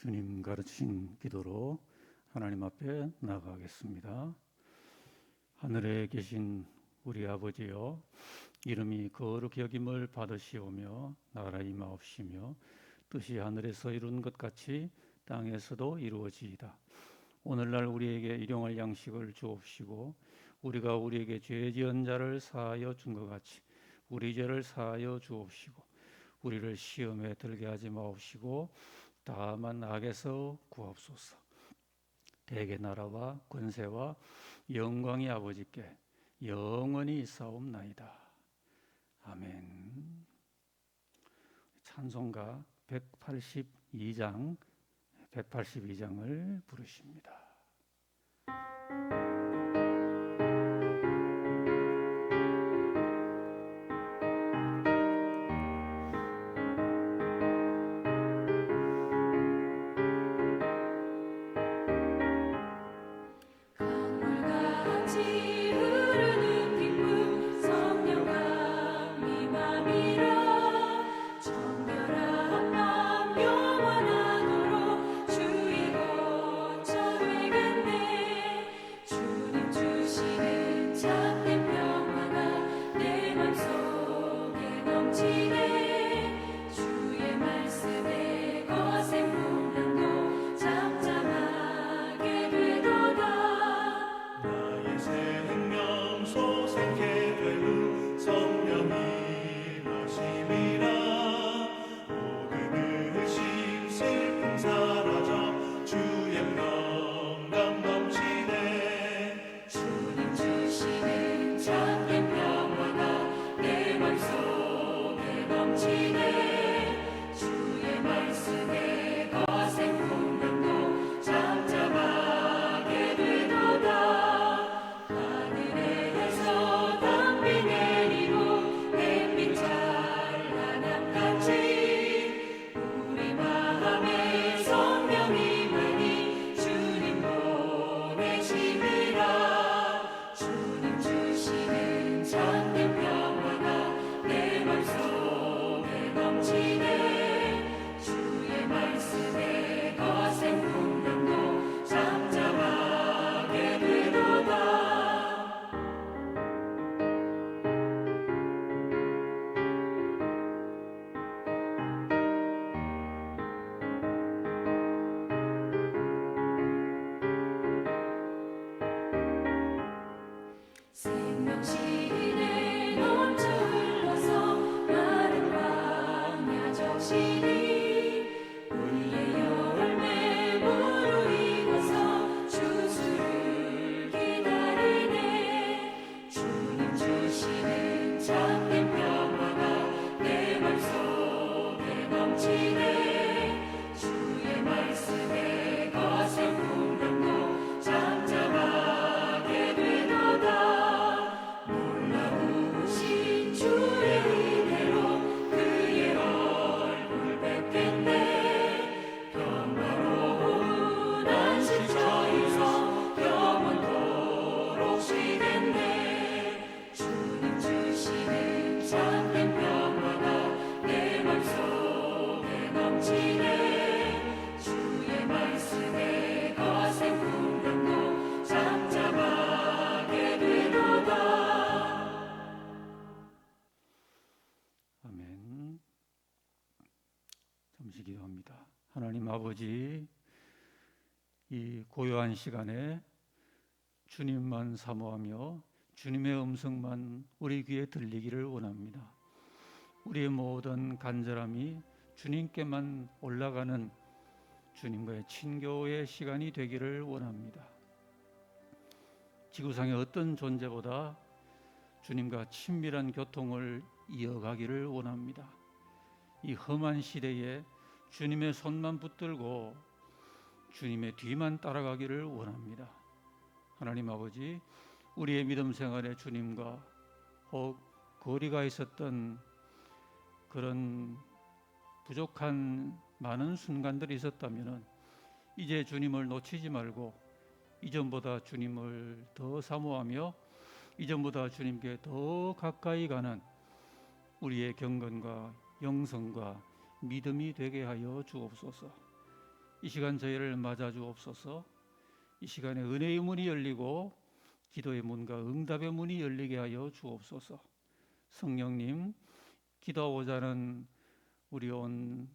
주님 가르친 기도로 하나님 앞에 나가겠습니다. 하늘에 계신 우리 아버지여 이름이 거룩히 여김을 받으시오며 나라 임하옵시며 뜻이 하늘에서 이룬 것 같이 땅에서도 이루어지이다. 오늘날 우리에게 일용할 양식을 주옵시고 우리가 우리에게 죄 지은 자를 사하여 준 것 같이 우리 죄를 사하여 주옵시고 우리를 시험에 들게 하지 마옵시고 다만 악에서 구하옵소서. 대개 나라와 권세와 영광이 아버지께 영원히 있사옵나이다. 아멘. 찬송가 182장 182장을 부르십니다. 주 생명신에 넘쳐 흘러서 광야 적시 시간에 주님만 사모하며 주님의 음성만 우리 귀에 들리기를 원합니다. 우리의 모든 간절함이 주님께만 올라가는 주님과의 친교의 시간이 되기를 원합니다. 지구상의 어떤 존재보다 주님과 친밀한 교통을 이어가기를 원합니다. 이 험한 시대에 주님의 손만 붙들고 주님의 뒤만 따라가기를 원합니다. 하나님 아버지, 우리의 믿음 생활에 주님과 혹 거리가 있었던 그런 부족한 많은 순간들이 있었다면 이제 주님을 놓치지 말고 이전보다 주님을 더 사모하며 이전보다 주님께 더 가까이 가는 우리의 경건과 영성과 믿음이 되게 하여 주옵소서. 이 시간 저희를 맞아 주옵소서. 이 시간에 은혜의 문이 열리고 기도의 문과 응답의 문이 열리게 하여 주옵소서. 성령님, 기도하고자 하는 우리 온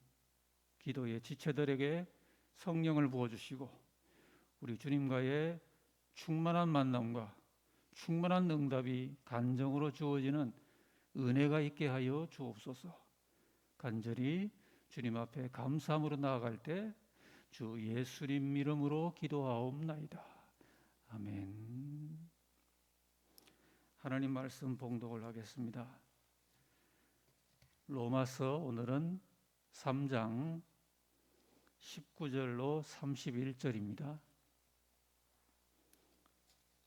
기도의 지체들에게 성령을 부어 주시고 우리 주님과의 충만한 만남과 충만한 응답이 간정으로 주어지는 은혜가 있게 하여 주옵소서. 간절히 주님 앞에 감사함으로 나아갈 때 주 예수님 이름으로 기도하옵나이다. 아멘. 하나님 말씀 봉독을 하겠습니다. 로마서 오늘은 3장 19절로 31절입니다.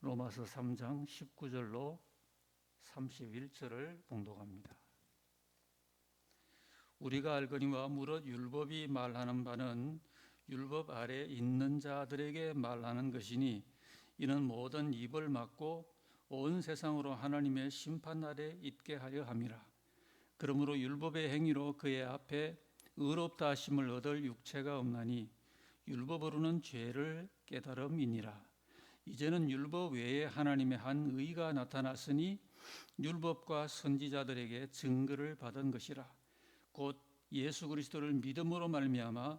로마서 3장 19절로 31절을 봉독합니다. 우리가 알거니와 무릇 율법이 말하는 바는 율법 아래 있는 자들에게 말하는 것이니 이는 모든 입을 막고 온 세상으로 하나님의 심판 아래 있게 하려 함이라. 그러므로 율법의 행위로 그의 앞에 의롭다 하심을 얻을 육체가 없나니 율법으로는 죄를 깨달음이니라. 이제는 율법 외에 하나님의 한 의가 나타났으니 율법과 선지자들에게 증거를 받은 것이라. 곧 예수 그리스도를 믿음으로 말미암아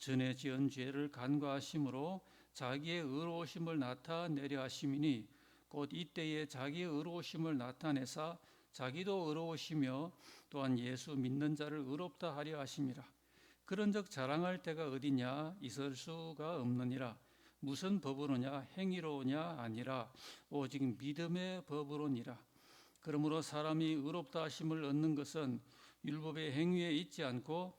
전에 지은 죄를 간과하심으로 자기의 의로우심을 나타내려 하심이니 곧 이때에 자기의 의로우심을 나타내사 자기도 의로우시며 또한 예수 믿는 자를 의롭다 하려 하심이라. 그런즉 자랑할 때가 어디냐? 있을 수가 없느니라. 무슨 법으로냐? 행위로냐? 아니라 오직 믿음의 법으로니라. 그러므로 사람이 의롭다 하심을 얻는 것은 율법의 행위에 있지 않고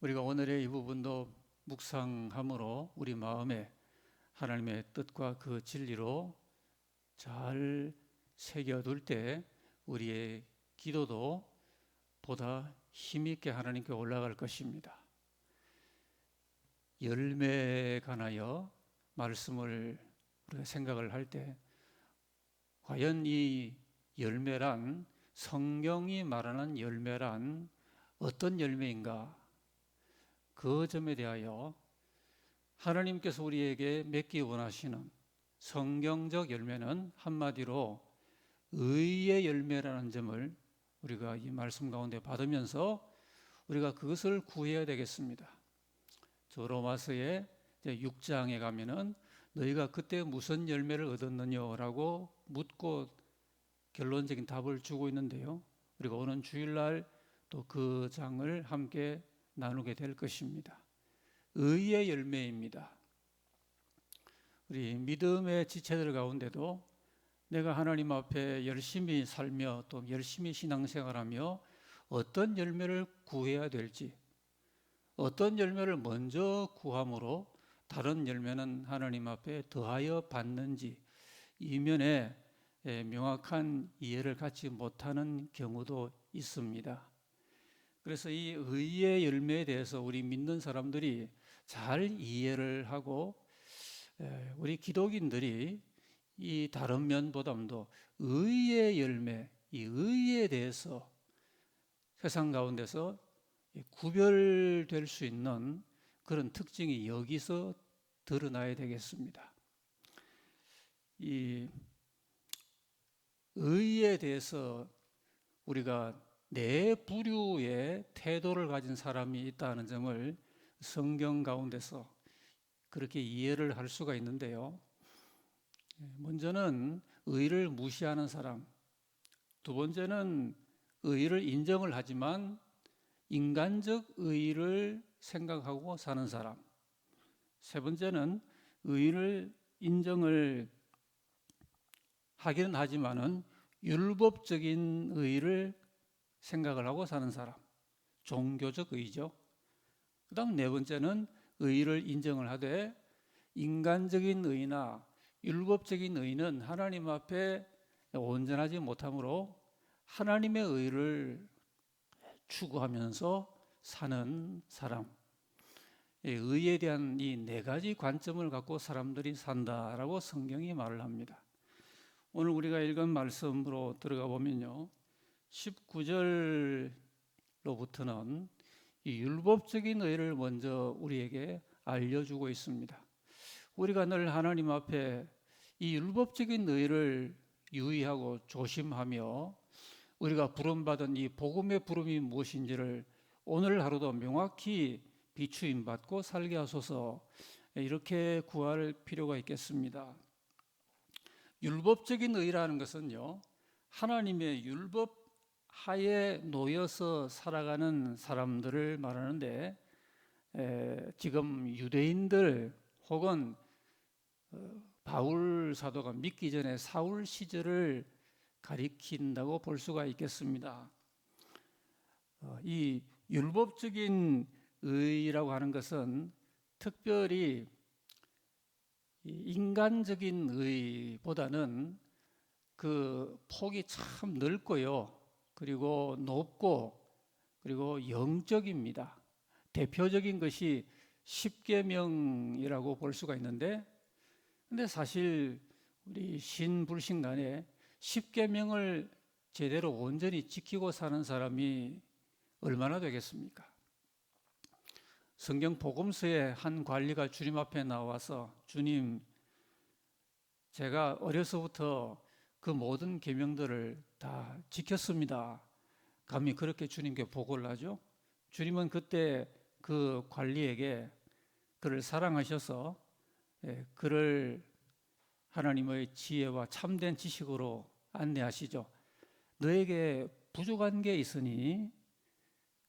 우리가 오늘의 이 부분도 묵상함으로 우리 마음에 하나님의 뜻과 그 진리로 잘 새겨둘 때 우리의 기도도 보다 힘있게 하나님께 올라갈 것입니다. 열매에 관하여 말씀을 우리가 생각을 할 때 과연 이 열매란 성경이 말하는 열매란 어떤 열매인가? 그 점에 대하여 하나님께서 우리에게 맺기 원하시는 성경적 열매는 한마디로 의의 열매라는 점을 우리가 이 말씀 가운데 받으면서 우리가 그것을 구해야 되겠습니다. 저 로마서의 6장에 가면은 너희가 그때 무슨 열매를 얻었느냐라고 묻고 결론적인 답을 주고 있는데요. 우리가 오는 주일날 또 그 장을 함께 나누게 될 것입니다. 의의 열매입니다. 우리 믿음의 지체들 가운데도 내가 하나님 앞에 열심히 살며 또 열심히 신앙생활하며 어떤 열매를 구해야 될지 어떤 열매를 먼저 구함으로 다른 열매는 하나님 앞에 더하여 받는지 이면에 예, 명확한 이해를 갖지 못하는 경우도 있습니다. 그래서 이 의의 열매에 대해서 우리 믿는 사람들이 잘 이해를 하고 예, 우리 기독인들이 이 다른 면보다도 의의 열매, 이 의에 대해서 세상 가운데서 구별될 수 있는 그런 특징이 여기서 드러나야 되겠습니다. 이 의에 대해서 우리가 네 부류의 태도를 가진 사람이 있다는 점을 성경 가운데서 그렇게 이해를 할 수가 있는데요. 예, 먼저는 의를 무시하는 사람, 두 번째는 의를 인정을 하지만 인간적 의를 생각하고 사는 사람, 세 번째는 의를 인정을 하기는 하지만은 율법적인 의를 생각을 하고 사는 사람, 종교적 의죠. 그다음 네 번째는 의를 인정을 하되 인간적인 의나 율법적인 의는 하나님 앞에 온전하지 못하므로 하나님의 의를 추구하면서 사는 사람. 이 의에 대한 이 네 가지 관점을 갖고 사람들이 산다라고 성경이 말을 합니다. 오늘 우리가 읽은 말씀으로 들어가 보면요. 19절로부터는 이 율법적인 의를 먼저 우리에게 알려주고 있습니다. 우리가 늘 하나님 앞에 이 율법적인 의를 유의하고 조심하며 우리가 부름받은 이 복음의 부름이 무엇인지를 오늘 하루도 명확히 비추임 받고 살게 하소서 이렇게 구할 필요가 있겠습니다. 율법적인 의라는 것은요 하나님의 율법 하에 놓여서 살아가는 사람들을 말하는데 에, 지금 유대인들 혹은 어, 바울 사도가 믿기 전에 사울 시절을 가리킨다고 볼 수가 있겠습니다. 어, 이 율법적인 의라고 하는 것은 특별히 인간적인 의보다는 그 폭이 참 넓고요. 그리고 높고 그리고 영적입니다. 대표적인 것이 십계명이라고 볼 수가 있는데 근데 사실 우리 신불신 간에 십계명을 제대로 온전히 지키고 사는 사람이 얼마나 되겠습니까? 성경 복음서에 한 관리가 주님 앞에 나와서 주님 제가 어려서부터 그 모든 계명들을 다 지켰습니다. 감히 그렇게 주님께 보고를 하죠. 주님은 그때 그 관리에게 그를 사랑하셔서 예, 그를 하나님의 지혜와 참된 지식으로 안내하시죠. 너에게 부족한 게 있으니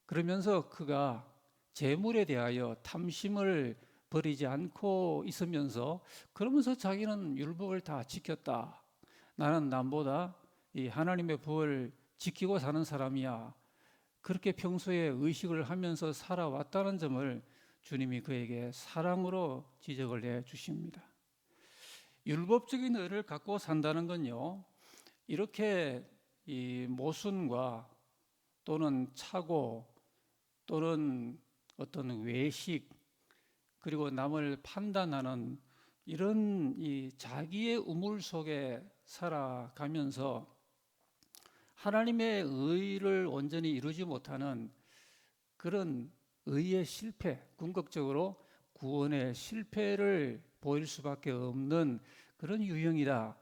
그러면서 그가 재물에 대하여 탐심을 버리지 않고 있으면서 그러면서 자기는 율법을 다 지켰다. 나는 남보다 이 하나님의 법을 지키고 사는 사람이야. 그렇게 평소에 의식을 하면서 살아왔다는 점을 주님이 그에게 사랑으로 지적을 해 주십니다. 율법적인 의를 갖고 산다는 건요. 이렇게 이 모순과 또는 착오 또는 어떤 외식 그리고 남을 판단하는 이런 이 자기의 우물 속에 살아가면서 하나님의 의를 온전히 이루지 못하는 그런 의의 실패, 궁극적으로 구원의 실패를 보일 수밖에 없는 그런 유형이다.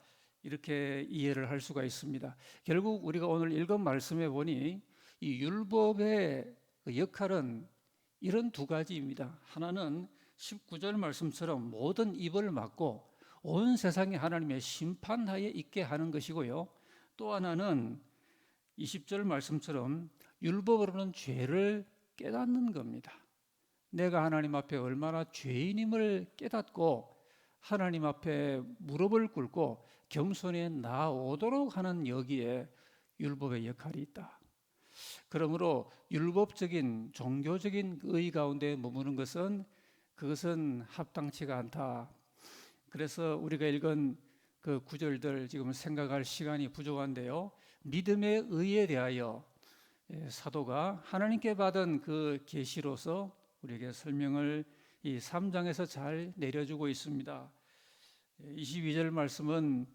이렇게 이해를 할 수가 있습니다. 결국 우리가 오늘 읽은 말씀에 보니 이 율법의 그 역할은 이런 두 가지입니다. 하나는 19절 말씀처럼 모든 입을 막고 온 세상이 하나님의 심판하에 있게 하는 것이고요. 또 하나는 20절 말씀처럼 율법으로는 죄를 깨닫는 겁니다. 내가 하나님 앞에 얼마나 죄인임을 깨닫고 하나님 앞에 무릎을 꿇고 겸손히 나오도록 하는 여기에 율법의 역할이 있다. 그러므로 율법적인 종교적인 의 가운데 머무는 것은 그것은 합당치가 않다. 그래서 우리가 읽은 그 구절들 지금 생각할 시간이 부족한데요. 믿음의 의에 대하여 예, 사도가 하나님께 받은 그 계시로서 우리에게 설명을 이 3장에서 잘 내려주고 있습니다. 22절 말씀은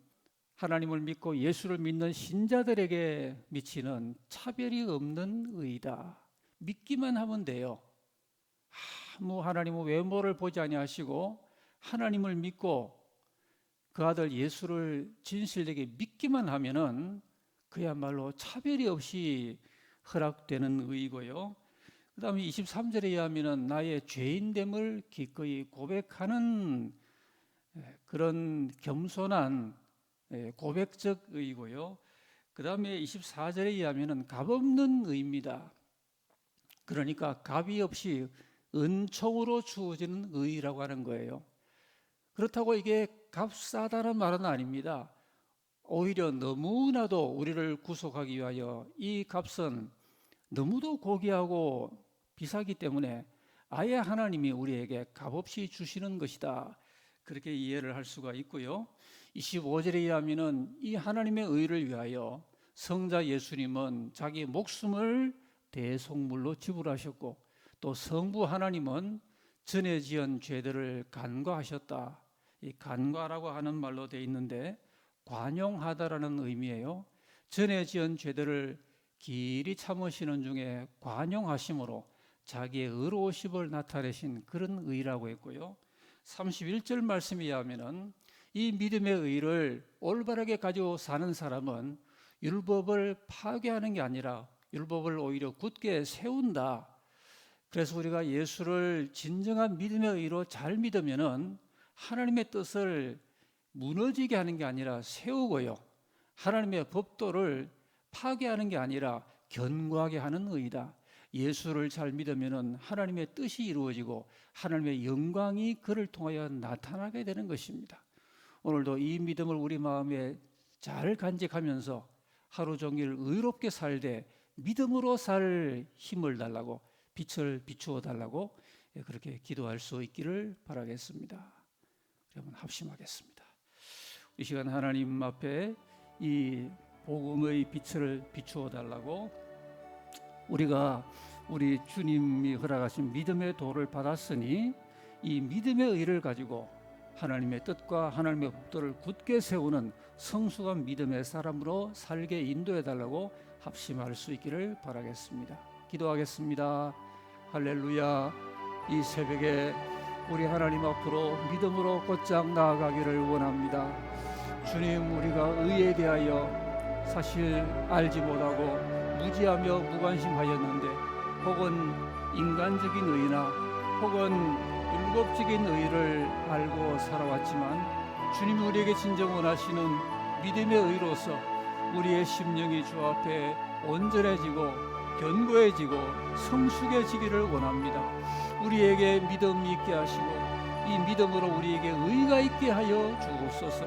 하나님을 믿고 예수를 믿는 신자들에게 미치는 차별이 없는 의다. 믿기만 하면 돼요. 아무 하나님은 외모를 보지 아니하시고 하나님을 믿고 그 아들 예수를 진실되게 믿기만 하면은 그야말로 차별이 없이 허락되는 의이고요. 그다음에 23절에 의하면은 나의 죄인됨을 기꺼이 고백하는 예, 그런 겸손한 예, 고백적 의이고요. 그다음에 24절에 의하면은 값없는 의입니다. 그러니까 값이 없이 은총으로 주어지는 의라고 하는 거예요. 그렇다고 이게 값싸다는 말은 아닙니다. 오히려 너무나도 우리를 구속하기 위하여 이 값은 너무도 고귀하고 비싸기 때문에 아예 하나님이 우리에게 값없이 주시는 것이다. 그렇게 이해를 할 수가 있고요. 25절에 의하면은 이 하나님의 의를 위하여 성자 예수님은 자기 목숨을 대속물로 지불하셨고 또 성부 하나님은 전에 지은 죄들을 간과하셨다. 이 간과라고 하는 말로 돼 있는데 관용하다라는 의미예요. 전에 지은 죄들을 길이 참으시는 중에 관용하심으로 자기의 의로우심을 나타내신 그런 의라고 했고요. 31절 말씀에 의하면은 이 믿음의 의를 올바르게 가지고 사는 사람은 율법을 파괴하는 게 아니라 율법을 오히려 굳게 세운다. 그래서 우리가 예수를 진정한 믿음의 의로 잘 믿으면은 하나님의 뜻을 무너지게 하는 게 아니라 세우고요. 하나님의 법도를 파괴하는 게 아니라 견고하게 하는 의다. 예수를 잘 믿으면은 하나님의 뜻이 이루어지고 하나님의 영광이 그를 통하여 나타나게 되는 것입니다. 오늘도 이 믿음을 우리 마음에 잘 간직하면서 하루 종일 의롭게 살되 믿음으로 살 힘을 달라고 빛을 비추어 달라고 그렇게 기도할 수 있기를 바라겠습니다. 여러분 합심하겠습니다. 이 시간 하나님 앞에 이 복음의 빛을 비추어 달라고 우리가 우리 주님이 허락하신 믿음의 도를 받았으니 이 믿음의 의를 가지고 하나님의 뜻과 하나님의 법도를 굳게 세우는 성숙한 믿음의 사람으로 살게 인도해 달라고 합심할 수 있기를 바라겠습니다. 기도하겠습니다. 할렐루야. 이 새벽에 우리 하나님 앞으로 믿음으로 곧장 나아가기를 원합니다. 주님, 우리가 의에 대하여 사실 알지 못하고 무지하며 무관심하였는데 혹은 인간적인 의나 혹은 율법적인 의를 알고 살아왔지만 주님이 우리에게 진정 원하시는 믿음의 의로서 우리의 심령이 주 앞에 온전해지고 견고해지고 성숙해지기를 원합니다. 우리에게 믿음 있게 하시고 이 믿음으로 우리에게 의가 있게 하여 주옵소서.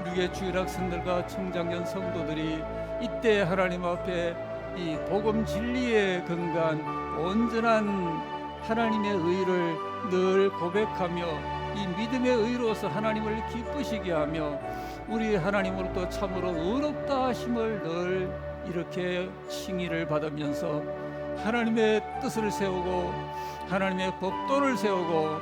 우리의 주일학생들과 청장년 성도들이 이때 하나님 앞에 이 복음 진리에 근간 온전한 하나님의 의를 늘 고백하며 이 믿음의 의로서 하나님을 기쁘시게 하며 우리 하나님으로부터 참으로 의롭다 하심을 늘 이렇게 칭의를 받으면서 하나님의 뜻을 세우고 하나님의 법도를 세우고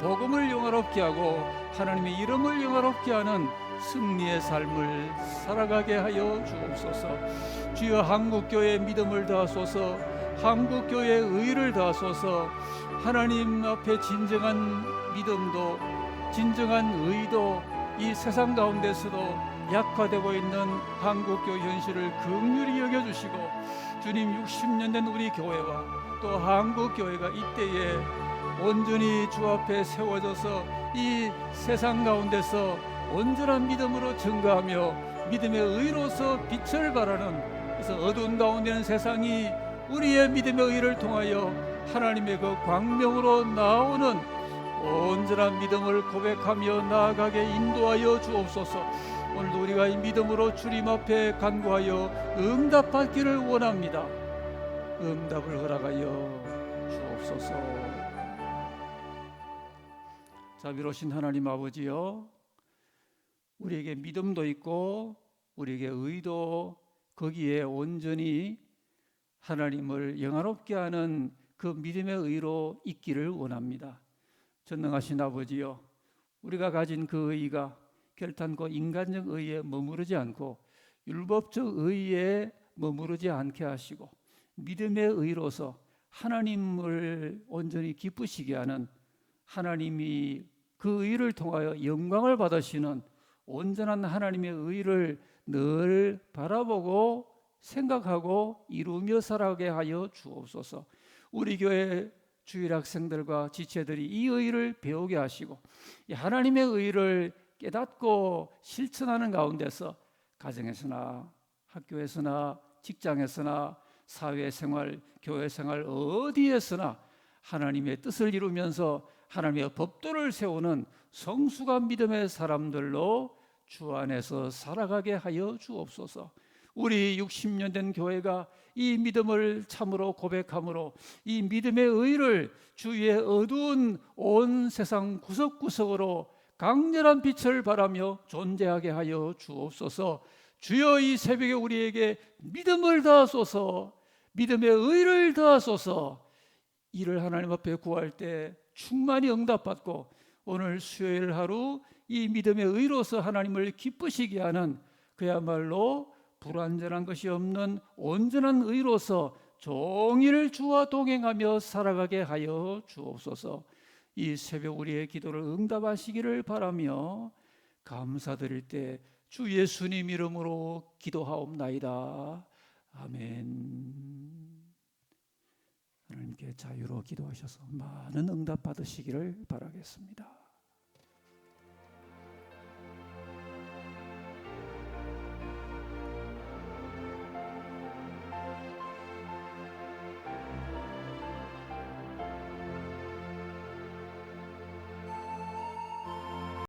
복음을 영화롭게 하고 하나님의 이름을 영화롭게 하는 승리의 삶을 살아가게 하여 주옵소서. 주여 한국 교회 믿음을 다하소서. 한국 교회의 의를 다하소서. 하나님 앞에 진정한 믿음도 진정한 의도 이 세상 가운데서도 약화되고 있는 한국 교회 현실을 긍휼히 여겨 주시고 주님 60년 된 우리 교회와 또 한국 교회가 이때에 온전히 주 앞에 세워져서 이 세상 가운데서 온전한 믿음으로 증가하며 믿음의 의로서 빛을 발하는 그래서 어두운 가운데는 세상이 우리의 믿음의 의를 통하여 하나님의 그 광명으로 나오는 온전한 믿음을 고백하며 나아가게 인도하여 주옵소서. 오늘도 우리가 이 믿음으로 주님 앞에 간구하여 응답받기를 원합니다. 응답을 허락하여 주옵소서. 자비로신 하나님 아버지여, 우리에게 믿음도 있고 우리에게 의도 거기에 온전히 하나님을 영화롭게 하는 그 믿음의 의로 있기를 원합니다. 전능하신 아버지여, 우리가 가진 그 의가 결단코 인간적 의에 머무르지 않고 율법적 의에 머무르지 않게 하시고 믿음의 의로서 하나님을 온전히 기쁘시게 하는 하나님이 그 의를 통하여 영광을 받으시는 온전한 하나님의 의를 늘 바라보고 생각하고 이루며 살아가게 하여 주옵소서. 우리 교회 주일 학생들과 지체들이 이 의를 배우게 하시고 이 하나님의 의를 깨닫고 실천하는 가운데서 가정에서나 학교에서나 직장에서나 사회생활, 교회생활 어디에서나 하나님의 뜻을 이루면서 하나님의 법도를 세우는 성숙한 믿음의 사람들로 주 안에서 살아가게 하여 주옵소서. 우리 60년 된 교회가 이 믿음을 참으로 고백함으로 이 믿음의 의를 주위의 어두운 온 세상 구석구석으로 강렬한 빛을 바라며 존재하게 하여 주옵소서. 주여 이 새벽에 우리에게 믿음을 더하소서. 믿음의 의를 더하소서. 이를 하나님 앞에 구할 때 충만히 응답받고 오늘 수요일 하루 이 믿음의 의로서 하나님을 기쁘시게 하는 그야말로 불완전한 것이 없는 온전한 의로서 종일 주와 동행하며 살아가게 하여 주옵소서. 이 새벽 우리의 기도를 응답하시기를 바라며 감사드릴 때 주 예수님 이름으로 기도하옵나이다. 아멘. 하나님께 자유로 기도하셔서 많은 응답 받으시기를 바라겠습니다.